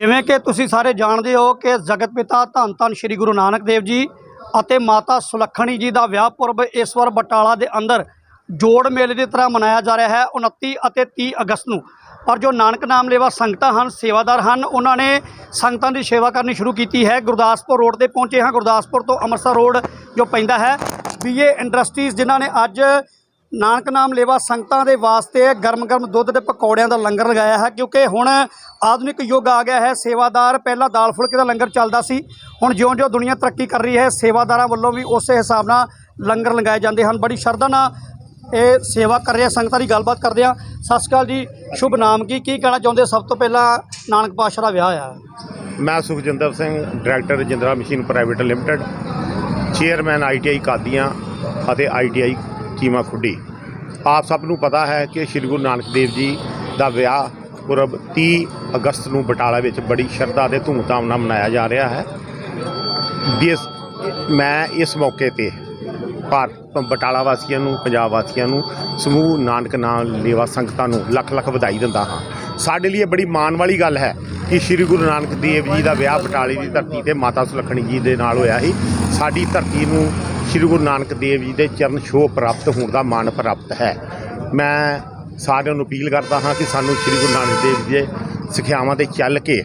ਜਿਵੇਂ ਕਿ ਤੁਸੀਂ ਸਾਰੇ ਜਾਣਦੇ ਹੋ ਕਿ ਜਗਤ ਪਿਤਾ ਧੰਨ ਧੰਨ ਸ੍ਰੀ ਗੁਰੂ ਨਾਨਕ ਦੇਵ ਜੀ ਅਤੇ ਮਾਤਾ ਸੁਲੱਖਣੀ ਜੀ ਦਾ ਵਿਆਹ ਪੁਰਬ ਇਸ ਵਾਰ ਬਟਾਲਾ ਦੇ ਅੰਦਰ ਜੋੜ ਮੇਲੇ ਦੀ ਤਰ੍ਹਾਂ ਮਨਾਇਆ ਜਾ ਰਿਹਾ ਹੈ 29 ਅਤੇ 30 ਅਗਸਤ ਨੂੰ। ਪਰ ਜੋ ਨਾਨਕ ਨਾਮ ਲੇਵਾ ਸੰਗਤਾਂ ਹਨ, ਸੇਵਾਦਾਰ ਹਨ, ਉਹਨਾਂ ਨੇ ਸੰਗਤਾਂ ਦੀ ਸੇਵਾ ਕਰਨੀ ਸ਼ੁਰੂ ਕੀਤੀ ਹੈ। ਗੁਰਦਾਸਪੁਰ ਰੋਡ ਤੇ ਪਹੁੰਚੇ ਹਾਂ। ਗੁਰਦਾਸਪੁਰ ਤੋਂ ਅੰਮ੍ਰਿਤਸਰ ਰੋਡ ਜੋ ਪੈਂਦਾ ਹੈ। ਬੀਏ ਇੰਡਸਟਰੀਜ਼ ਜਿਨ੍ਹਾਂ ਨੇ ਅੱਜ ਨਾਨਕ ਨਾਮ ਲੇਵਾ ਸੰਗਤਾਂ ਦੇ ਵਾਸਤੇ ਗਰਮ ਗਰਮ ਦੁੱਧ ਦੇ ਪਕੌੜਿਆਂ ਦਾ ਲੰਗਰ ਲਗਾਇਆ ਹੈ, ਕਿਉਂਕਿ ਹੁਣ ਆਧੁਨਿਕ ਯੁੱਗ ਆ ਗਿਆ ਹੈ, ਸੇਵਾਦਾਰ ਪਹਿਲਾਂ ਦਾਲ ਫੁਲਕੇ ਦਾ ਲੰਗਰ ਚੱਲਦਾ ਸੀ, ਹੁਣ ਜਿਉਂ-ਜਿਉਂ ਦੁਨੀਆ ਤਰੱਕੀ ਕਰ ਰਹੀ ਹੈ, ਸੇਵਾਦਾਰਾਂ ਵੱਲੋਂ ਵੀ ਉਸੇ ਹਿਸਾਬ ਨਾਲ ਲੰਗਰ ਲਗਾਏ ਜਾਂਦੇ ਹਨ। ਬੜੀ ਸ਼ਰਧਾ ਨਾਲ ਇਹ ਸੇਵਾ ਕਰ ਰਹੇ ਸੰਗਤਾਂ ਦੀ ਗੱਲਬਾਤ ਕਰਦੇ ਆ ਸਤਿ ਸ਼੍ਰੀ ਅਕਾਲ ਜੀ, ਸ਼ੁਭ ਨਾਮ ਕੀ? ਕੀ ਕਹਿਣਾ ਚਾਹੁੰਦੇ? ਸਭ ਤੋਂ ਪਹਿਲਾਂ ਨਾਨਕ ਪਾਤਸ਼ਾਹ ਦਾ ਵਿਆਹ ਆ ਮੈਂ Sukhjinder Singh, director Jindra machine private limited, chairman ITI Qadian ਅਤੇ ਆਈਟੀਆਈ ਚੀਮਾ ਖੁੱਡੀ। ਆਪ ਸਭ ਨੂੰ ਪਤਾ ਹੈ ਕਿ ਸ੍ਰੀ ਗੁਰੂ ਨਾਨਕ ਦੇਵ ਜੀ ਦਾ ਵਿਆਹ ਪੁਰਬ 30 ਅਗਸਤ ਨੂੰ ਬਟਾਲਾ ਵਿੱਚ ਬੜੀ ਸ਼ਰਧਾ ਤੇ ਧੂਮਧਾਮ ਨਾਲ ਮਨਾਇਆ ਜਾ ਰਿਹਾ ਹੈ। ਜਿਸ, ਮੈਂ ਇਸ ਮੌਕੇ ਤੇ ਭਾਰਤ ਬਟਾਲਾ ਵਾਸੀਆਂ ਨੂੰ, ਪੰਜਾਬ ਵਾਸੀਆਂ ਨੂੰ, ਸਮੂਹ ਨਾਨਕ ਨਾਮ ਲੇਵਾ ਸੰਗਤਾਂ ਨੂੰ ਲੱਖ ਲੱਖ ਵਧਾਈ ਦਿੰਦਾ ਹਾਂ। ਸਾਡੇ ਲਈ ਇਹ ਬੜੀ ਮਾਣ ਵਾਲੀ ਗੱਲ ਹੈ ਕਿ ਸ੍ਰੀ ਗੁਰੂ ਨਾਨਕ ਦੇਵ ਜੀ ਦਾ ਵਿਆਹ ਬਟਾਲੇ ਦੀ ਧਰਤੀ ਤੇ ਮਾਤਾ ਸੁਲੱਖਣੀ ਜੀ ਦੇ ਨਾਲ ਹੋਇਆ ਸੀ। ਸਾਡੀ ਧਰਤੀ ਨੂੰ ਸ੍ਰੀ ਗੁਰੂ ਨਾਨਕ ਦੇਵ ਜੀ ਦੇ ਚਰਨ ਛੋਹ ਪ੍ਰਾਪਤ ਹੋਣ ਦਾ ਮਾਣ ਪ੍ਰਾਪਤ ਹੈ। ਮੈਂ ਸਾਰਿਆਂ ਨੂੰ ਅਪੀਲ ਕਰਦਾ ਹਾਂ ਕਿ ਸਾਨੂੰ ਸ੍ਰੀ ਗੁਰੂ ਨਾਨਕ ਦੇਵ ਜੀ ਦੇ ਸਿੱਖਿਆਵਾਂ ਤੇ ਚੱਲ ਕੇ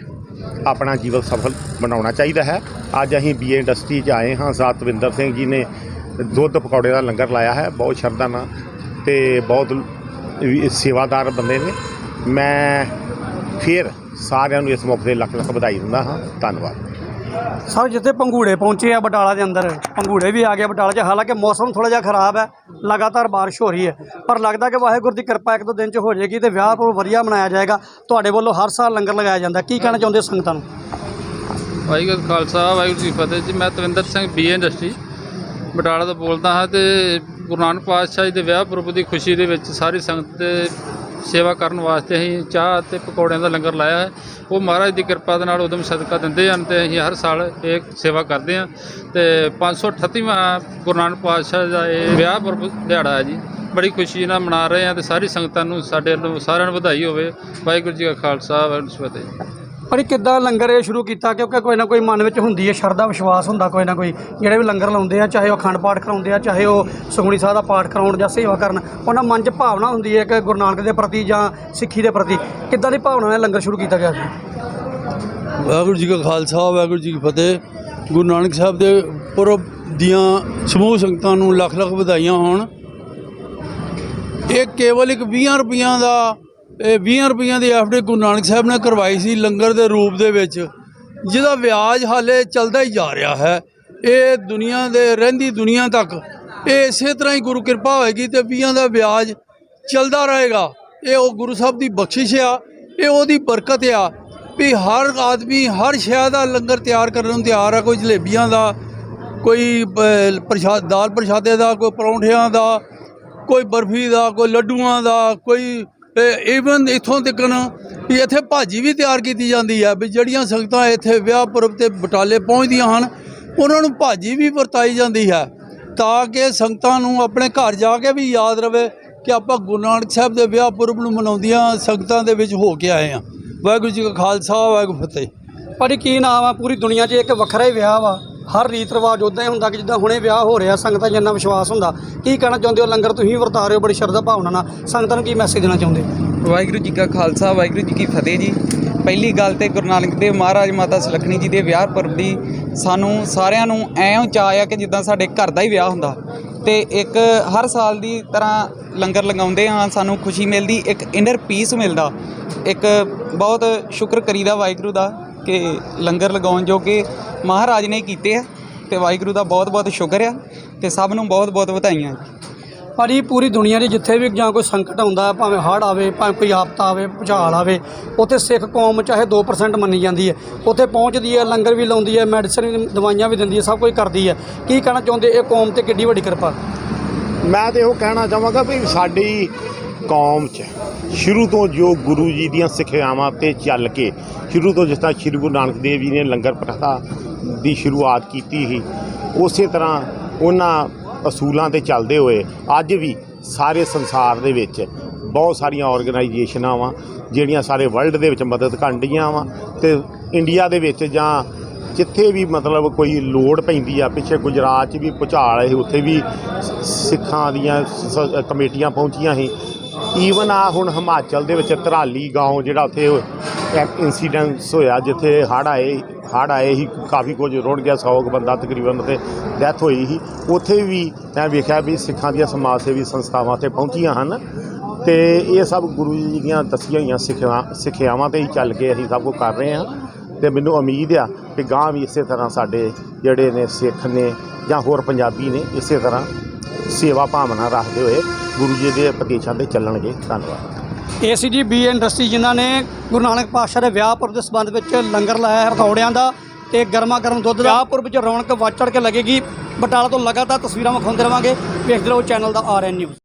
ਆਪਣਾ ਜੀਵਨ ਸਫਲ ਬਣਾਉਣਾ ਚਾਹੀਦਾ ਹੈ। ਅੱਜ ਅਸੀਂ ਬੀਏ ਇੰਡਸਟਰੀ 'ਚ ਆਏ ਹਾਂ। ਸਤਵਿੰਦਰ ਸਿੰਘ ਜੀ ਨੇ ਦੁੱਧ ਪਕੌੜੇ ਦਾ ਲੰਗਰ ਲਾਇਆ ਹੈ। ਬਹੁਤ ਸ਼ਰਧਾ ਨਾਲ ਤੇ ਬਹੁਤ ਸੇਵਾਦਾਰ ਬੰਦੇ ਨੇ। ਮੈਂ ਫਿਰ ਸਾਰਿਆਂ ਨੂੰ ਇਸ ਮੌਕੇ ਤੇ ਲੱਖ ਲੱਖ ਵਧਾਈ ਦਿੰਦਾ ਹਾਂ। ਧੰਨਵਾਦ। ਸਰ, ਜਿੱਥੇ ਪੰਗੂੜੇ ਪਹੁੰਚੇ ਆ ਬਟਾਲਾ ਦੇ ਅੰਦਰ ਪੰਗੂੜੇ ਵੀ ਆ ਗਏ ਬਟਾਲਾ 'ਚ। ਹਾਲਾਂਕਿ ਮੌਸਮ ਥੋੜਾ ਜਿਹਾ ਖਰਾਬ ਹੈ, ਲਗਾਤਾਰ ਬਾਰਿਸ਼ ਹੋ ਰਹੀ ਹੈ। ਪਰ ਲੱਗਦਾ ਕਿ ਵਾਹਿਗੁਰੂ ਦੀ ਕਿਰਪਾ ਇੱਕ ਦੋ ਦਿਨ 'ਚ ਹੋ ਜਾਏਗੀ ਤੇ ਵਿਆਹ ਬਹੁਤ ਵਧੀਆ ਮਨਾਇਆ ਜਾਏਗਾ। ਤੁਹਾਡੇ ਵੱਲੋਂ ਹਰ ਸਾਲ ਲੰਗਰ ਲਗਾਇਆ ਜਾਂਦਾ। ਕੀ ਕਹਿਣਾ ਚਾਹੁੰਦੇ ਸੰਗਤਾਂ ਨੂੰ? ਵਾਹਿਗੁਰੂ ਖਾਲਸਾ, ਵਾਹਿਗੁਰੂ ਜੀ ਫਤਿਹ ਜੀ। ਮੈਂ ਤਵਿੰਦਰ ਸਿੰਘ ਬੀ ਇੰਡਸਟਰੀ। ਬਟਾਲਾ ਤੋਂ ਬੋਲਦਾ ਹਾਂ ਤੇ ਗੁਰੂ ਨਾਨਕ ਪਾਤਸ਼ਾਹ ਜੀ ਦੇ ਵਿਆਹ ਪੁਰਬ ਦੀ ਖੁਸ਼ੀ ਦੇ ਵਿੱਚ ਸਾਰੀ ਸੰਗਤ ਸੇਵਾ ਕਰਨ ਵਾਸਤੇ ਅਸੀਂ ਚਾਹ ਤੇ ਪਕੌੜਿਆਂ ਦਾ ਲੰਗਰ ਲਾਇਆ ਹੈ। ਉਹ ਮਹਾਰਾਜ ਦੀ ਕਿਰਪਾ ਦੇ ਨਾਲ ਉਦਮ ਸਦਕਾ ਦਿੰਦੇ ਹਨ ਤੇ ਅਸੀਂ ਹਰ ਸਾਲ ਇਹ ਸੇਵਾ ਕਰਦੇ ਹਾਂ। ਤੇ 538ਵਾਂ ਗੁਰੂ ਨਾਨਕ ਪਾਤਸ਼ਾਹ ਦਾ ਇਹ ਵਿਆਹ ਪੁਰਬ ਦਿਹਾੜਾ ਹੈ ਜੀ। ਬੜੀ ਖੁਸ਼ੀ ਨਾਲ ਮਨਾ ਰਹੇ ਹਾਂ ਤੇ ਸਾਰੀ ਸੰਗਤਾਂ ਨੂੰ ਸਾਡੇ ਵੱਲੋਂ ਸਾਰਿਆਂ ਨੂੰ ਵਧਾਈ ਹੋਵੇ। ਵਾਹਿਗੁਰੂ ਜੀ ਕਾ ਖਾਲਸਾ, ਵਾਹਿਗੁਰੂ ਜੀ ਕੀ ਫਤਿਹ। ਪਰ ਇਹ ਕਿੱਦਾਂ ਲੰਗਰ ਇਹ ਸ਼ੁਰੂ ਕੀਤਾ? ਕਿਉਂਕਿ ਕੋਈ ਨਾ ਕੋਈ ਮਨ ਵਿੱਚ ਹੁੰਦੀ ਹੈ, ਸ਼ਰਧਾ, ਵਿਸ਼ਵਾਸ ਹੁੰਦਾ ਕੋਈ ਨਾ ਕੋਈ। ਜਿਹੜੇ ਵੀ ਲੰਗਰ ਲਾਉਂਦੇ ਆ, ਚਾਹੇ ਉਹ ਅਖੰਡ ਪਾਠ ਕਰਾਉਂਦੇ ਆ, ਚਾਹੇ ਉਹ ਸੁਖਮਨੀ ਸਾਹਿਬ ਦਾ ਪਾਠ ਕਰਾਉਣ ਜਾਂ ਸੇਵਾ ਕਰਨ, ਉਹਨਾਂ ਮਨ 'ਚ ਭਾਵਨਾ ਹੁੰਦੀ ਹੈ ਕਿ ਗੁਰੂ ਨਾਨਕ ਦੇ ਪ੍ਰਤੀ ਜਾਂ ਸਿੱਖੀ ਦੇ ਪ੍ਰਤੀ। ਕਿੱਦਾਂ ਦੀ ਭਾਵਨਾ ਨਾਲ ਲੰਗਰ ਸ਼ੁਰੂ ਕੀਤਾ ਗਿਆ ਸੀ? ਵਾਹਿਗੁਰੂ ਜੀ ਕਾ ਖਾਲਸਾ, ਵਾਹਿਗੁਰੂ ਜੀ ਕੀ ਫਤਿਹ। ਗੁਰੂ ਨਾਨਕ ਸਾਹਿਬ ਦੇ ਪੁਰਬ ਦੀਆਂ ਸਮੂਹ ਸੰਗਤਾਂ ਨੂੰ ਲੱਖ ਲੱਖ ਵਧਾਈਆਂ ਹੋਣ। ਇਹ ਕੇਵਲ ਇੱਕ 20 ਰੁਪਈਆਂ ਦਾ ਇਹ 20 ਰੁਪਈਆਂ ਦੀ ਐਫਡੀ ਗੁਰੂ ਨਾਨਕ ਸਾਹਿਬ ਨੇ ਕਰਵਾਈ ਸੀ ਲੰਗਰ ਦੇ ਰੂਪ ਦੇ ਵਿੱਚ ਜਿਹਦਾ ਵਿਆਜ ਹਾਲੇ ਚੱਲਦਾ ਹੀ ਜਾ ਰਿਹਾ ਹੈ। ਇਹ ਦੁਨੀਆ ਦੇ ਰਹਿੰਦੀ ਦੁਨੀਆ ਤੱਕ ਇਹ ਇਸੇ ਤਰ੍ਹਾਂ ਹੀ ਗੁਰੂ ਕਿਰਪਾ ਹੋਏਗੀ ਤੇ 20 ਦਾ ਵਿਆਜ ਚੱਲਦਾ ਰਹੇਗਾ। ਇਹ ਉਹ ਗੁਰੂ ਸਾਹਿਬ ਦੀ ਬਖਸ਼ਿਸ਼ ਆ ਇਹ ਉਹਦੀ ਬਰਕਤ ਆ ਵੀ ਹਰ ਆਦਮੀ ਹਰ ਸ਼ੈ ਦਾ ਲੰਗਰ ਤਿਆਰ ਕਰਨ ਨੂੰ ਤਿਆਰ ਆ ਕੋਈ ਜਲੇਬੀਆਂ ਦਾ ਕੋਈ ਅ, ਪ੍ਰਸ਼ਾਦ ਦਾਲ ਪ੍ਰਸ਼ਾਦੇ ਦਾ ਕੋਈ ਪਰੌਂਠਿਆਂ ਦਾ ਕੋਈ ਬਰਫੀ ਦਾ ਕੋਈ ਲੱਡੂਆਂ ਦਾ ਕੋਈ ਈਵਨ ਇਥੋਂ ਤੱਕਨ ਵੀ ਇੱਥੇ ਭਾਜੀ ਵੀ ਤਿਆਰ ਕੀਤੀ ਜਾਂਦੀ ਹੈ ਵੀ ਜਿਹੜੀਆਂ ਸੰਗਤਾਂ ਇੱਥੇ ਵਿਆਹ ਪੁਰਬ ਤੇ ਬਟਾਲੇ ਪਹੁੰਚਦੀਆਂ ਹਨ, ਉਹਨਾਂ ਨੂੰ ਭਾਜੀ ਵੀ ਵਰਤਾਈ ਜਾਂਦੀ ਹੈ ਤਾਂ ਕਿ ਸੰਗਤਾਂ ਨੂੰ ਆਪਣੇ ਘਰ ਜਾ ਕੇ ਵੀ ਯਾਦ ਰਵੇ ਕਿ ਆਪਾਂ ਗੁਰੂ ਨਾਨਕ ਸਾਹਿਬ ਦੇ ਵਿਆਹ ਪੁਰਬ ਨੂੰ ਮਨਾਉਂਦੀਆਂ ਸੰਗਤਾਂ ਦੇ ਵਿੱਚ ਹੋ ਕੇ ਆਏ ਹਾਂ। ਵਾਹਿਗੁਰੂ ਜੀ ਕਾ ਖਾਲਸਾ, ਵਾਹਿਗੁਰੂ ਫਤਿਹ। ਪਰ ਇਹ ਕੀ ਨਾਮ ਆ? ਪੂਰੀ ਦੁਨੀਆ 'ਚ ਇੱਕ ਵੱਖਰਾ ਹੀ ਵਿਆਹ ਵਾ। ਹਰ ਰੀਤ ਰਿਵਾਜ ਉਦਾਂ ਹੀ ਹੁੰਦਾ ਕਿ ਜਿੱਦਾਂ ਹੁਣੇ ਵਿਆਹ ਹੋ ਰਿਹਾ, ਸੰਗਤਾਂ 'ਚ ਇੰਨਾ ਵਿਸ਼ਵਾਸ ਹੁੰਦਾ। ਕੀ ਕਹਿਣਾ ਚਾਹੁੰਦੇ ਹੋ? ਲੰਗਰ ਤੁਸੀਂ ਵਰਤਾ ਰਹੇ ਹੋ, ਬੜੀ ਸ਼ਰਧਾ ਭਾਵਨਾ ਨਾਲ। ਸੰਗਤਾਂ ਨੂੰ ਕੀ ਮੈਸੇਜ ਦੇਣਾ ਚਾਹੁੰਦੇ ਹੋ? ਵਾਹਿਗੁਰੂ ਜੀ ਕਾ ਖਾਲਸਾ, ਵਾਹਿਗੁਰੂ ਜੀ ਕੀ ਫਤਿਹ ਜੀ। ਪਹਿਲੀ ਗੱਲ ਤੇ ਗੁਰੂ ਨਾਨਕ ਦੇਵ ਮਹਾਰਾਜ ਮਾਤਾ ਸੁਲੱਖਣੀ ਜੀ ਦੇ ਵਿਆਹ ਪੁਰਬ ਦੀ ਸਾਨੂੰ ਸਾਰਿਆਂ ਨੂੰ ਐਂ ਚਾਅ ਆ ਕਿ ਜਿੱਦਾਂ ਸਾਡੇ ਘਰ ਦਾ ਹੀ ਵਿਆਹ ਹੁੰਦਾ। ਤੇ ਇੱਕ ਹਰ ਸਾਲ ਦੀ ਤਰ੍ਹਾਂ ਲੰਗਰ ਲਗਾਉਂਦੇ ਹਾਂ, ਸਾਨੂੰ ਖੁਸ਼ੀ ਮਿਲਦੀ, ਇੱਕ ਇਨਰ ਪੀਸ ਮਿਲਦਾ। ਇੱਕ ਬਹੁਤ ਸ਼ੁਕਰ ਕਰੀਦਾ ਵਾਹਿਗੁਰੂ ਦਾ। ਕਿ ਲੰਗਰ ਲਗਾਉਣ ਜੋਗੇ ਮਹਾਰਾਜ ਨੇ ਕੀਤੇ ਆ ਤੇ ਵਾਹਿਗੁਰੂ ਦਾ ਬਹੁਤ ਬਹੁਤ ਸ਼ੁਕਰ ਆ ਤੇ ਸਭ ਨੂੰ ਬਹੁਤ ਬਹੁਤ ਵਧਾਈਆਂ ਜੀ। ਪਰ ਇਹ ਪੂਰੀ ਦੁਨੀਆ 'ਚ ਜਿੱਥੇ ਵੀ ਜਾਂ ਕੋਈ ਸੰਕਟ ਆਉਂਦਾ ਭਾਵੇਂ ਹੜ੍ਹ ਆਵੇ ਭਾਵੇਂ ਕੋਈ ਆਫਤ ਆਵੇ ਭੁਚਾਲ ਆਵੇ ਉੱਥੇ ਸਿੱਖ ਕੌਮ ਚਾਹੇ 2% ਮੰਨੀ ਜਾਂਦੀ ਹੈ। ਉੱਥੇ ਪਹੁੰਚਦੀ ਹੈ ਲੰਗਰ ਵੀ ਲਾਉਂਦੀ ਹੈ ਮੈਡੀਸਨ ਦਵਾਈਆਂ ਵੀ ਦਿੰਦੀ ਹੈ ਸਭ ਕੁਝ ਕਰਦੀ ਹੈ। ਕੀ ਕਹਿਣਾ ਚਾਹੁੰਦੇ ਇਹ ਕੌਮ ਤੇ ਕਿੱਡੀ ਵੱਡੀ ਕਿਰਪਾ? ਮੈਂ ਤੇ ਉਹ ਕਹਿਣਾ ਚਾਹਾਂਗਾ ਵੀ ਸਾਡੀ ਕੌਮ 'ਚ। ਸ਼ੁਰੂ ਤੋਂ ਜੋ ਗੁਰੂ ਜੀ ਦੀਆਂ ਸਿੱਖਿਆਵਾਂ ਤੇ ਚੱਲ ਕੇ, ਸ਼ੁਰੂ ਤੋਂ ਜਿਸ ਤਰ੍ਹਾਂ ਸ਼੍ਰੀ ਗੁਰੂ ਨਾਨਕ ਦੇਵ ਜੀ ਨੇ ਲੰਗਰ ਪ੍ਰਥਾ ਦੀ ਸ਼ੁਰੂਆਤ ਕੀਤੀ ਸੀ, ਉਸੇ ਤਰ੍ਹਾਂ ਉਹਨਾਂ ਅਸੂਲਾਂ ਤੇ ਚੱਲਦੇ ਹੋਏ ਅੱਜ ਵੀ ਸਾਰੇ ਸੰਸਾਰ ਦੇ ਵਿੱਚ ਬਹੁਤ ਸਾਰੀਆਂ ਆਰਗੇਨਾਈਜੇਸ਼ਨਾਂ ਵਾ ਜਿਹੜੀਆਂ ਸਾਰੇ ਵਰਲਡ ਦੇ ਵਿੱਚ ਮਦਦ ਕਰਨ ਡੀਆਂ ਵਾ ਤੇ ਇੰਡੀਆ ਦੇ ਵਿੱਚ ਜਾਂ ਜਿੱਥੇ ਵੀ ਮਤਲਬ ਕੋਈ ਲੋੜ ਪੈਂਦੀ ਆ, ਪਿੱਛੇ ਗੁਜਰਾਤ 'ਚ ਵੀ ਭੁਚਾਲ ਆਏ ਉੱਥੇ ਵੀ ਸਿੱਖਾਂ ਦੀਆਂ ਸ- ਕਮੇਟੀਆਂ ਪਹੁੰਚੀਆਂ ਸੀ। ਈਵਨ ਆ ਹੁਣ ਹਿਮਾਚਲ ਦੇ ਵਿੱਚ ਧਰਾਲੀ ਗਾਉਂ ਜਿਹੜਾ ਉੱਥੇ ਇਨਸੀਡੈਂਟਸ ਹੋਇਆ, ਜਿੱਥੇ ਹੜ ਆਏ ਹੜ ਆਏ ਹੀ ਕਾਫੀ ਕੁਝ ਰੁੜ ਗਿਆ 100 ਬੰਦਾ ਤਕਰੀਬਨ ਤੇ ਡੈਥ ਹੋਈ ਸੀ। ਉੱਥੇ ਵੀ ਮੈਂ ਵੇਖਿਆ ਵੀ ਸਿੱਖਾਂ ਦੀਆਂ ਸਮਾਜ ਸੇਵੀ ਸੰਸਥਾਵਾਂ ਤੇ ਪਹੁੰਚੀਆਂ ਹਨ ਤੇ ਇਹ ਸਭ ਗੁਰੂ ਜੀ ਦੀਆਂ ਦਸੀਆਂ ਹੋਈਆਂ ਸਿੱਖਿਆ, ਸਿੱਖਿਆਵਾਂ ਤੇ ਹੀ ਚੱਲ ਕੇ ਅਸੀਂ ਸਭ ਕੁਝ ਕਰ ਰਹੇ ਹਾਂ ਤੇ ਮੈਨੂੰ ਉਮੀਦ ਆ ਕਿ ਗਾਂ ਵੀ ਇਸੇ ਤਰ੍ਹਾਂ ਸਾਡੇ ਜਿਹੜੇ ਨੇ ਸਿੱਖ ਨੇ ਜਾਂ ਹੋਰ ਪੰਜਾਬੀ ਨੇ ਇਸੇ ਤਰ੍ਹਾਂ ਸੇਵਾ ਭਾਵਨਾ ਰੱਖਦੇ ਹੋਏ ਗੁਰੂ ਜੀ ਦੇ ਉਪਦੇਸ਼ਾਂ ਤੇ ਚੱਲਣਗੇ। ਧੰਨਵਾਦ। ਏਸੀਜੀ ਬੀ ਇੰਡਸਟਰੀ ਜਿਨ੍ਹਾਂ ਨੇ ਗੁਰੂ ਨਾਨਕ ਪਾਤਸ਼ਾਹ ਦੇ ਵਿਆਹ ਪੁਰਬ ਦੇ ਸੰਬੰਧ ਵਿੱਚ ਲੰਗਰ ਲਾਇਆ ਹੈ ਰਤੌੜਿਆਂ ਦਾ ਤੇ ਗਰਮਾ ਗਰਮ ਦੁੱਧ ਦਾ। ਵਿਆਹ ਪੁਰਬ 'ਚ ਰੌਣਕ ਵੱਧ ਚੜ ਕੇ ਲੱਗੇਗੀ। ਬਟਾਲਾ ਤੋਂ ਲਗਾਤਾਰ ਤਸਵੀਰਾਂ ਵਿਖਾਉਂਦੇ ਰਵਾਂਗੇ। ਵੇਖਦੇ ਰਹੋ ਚੈਨਲ ਦਾ ਆਰਐਨ ਨਿਊਜ਼।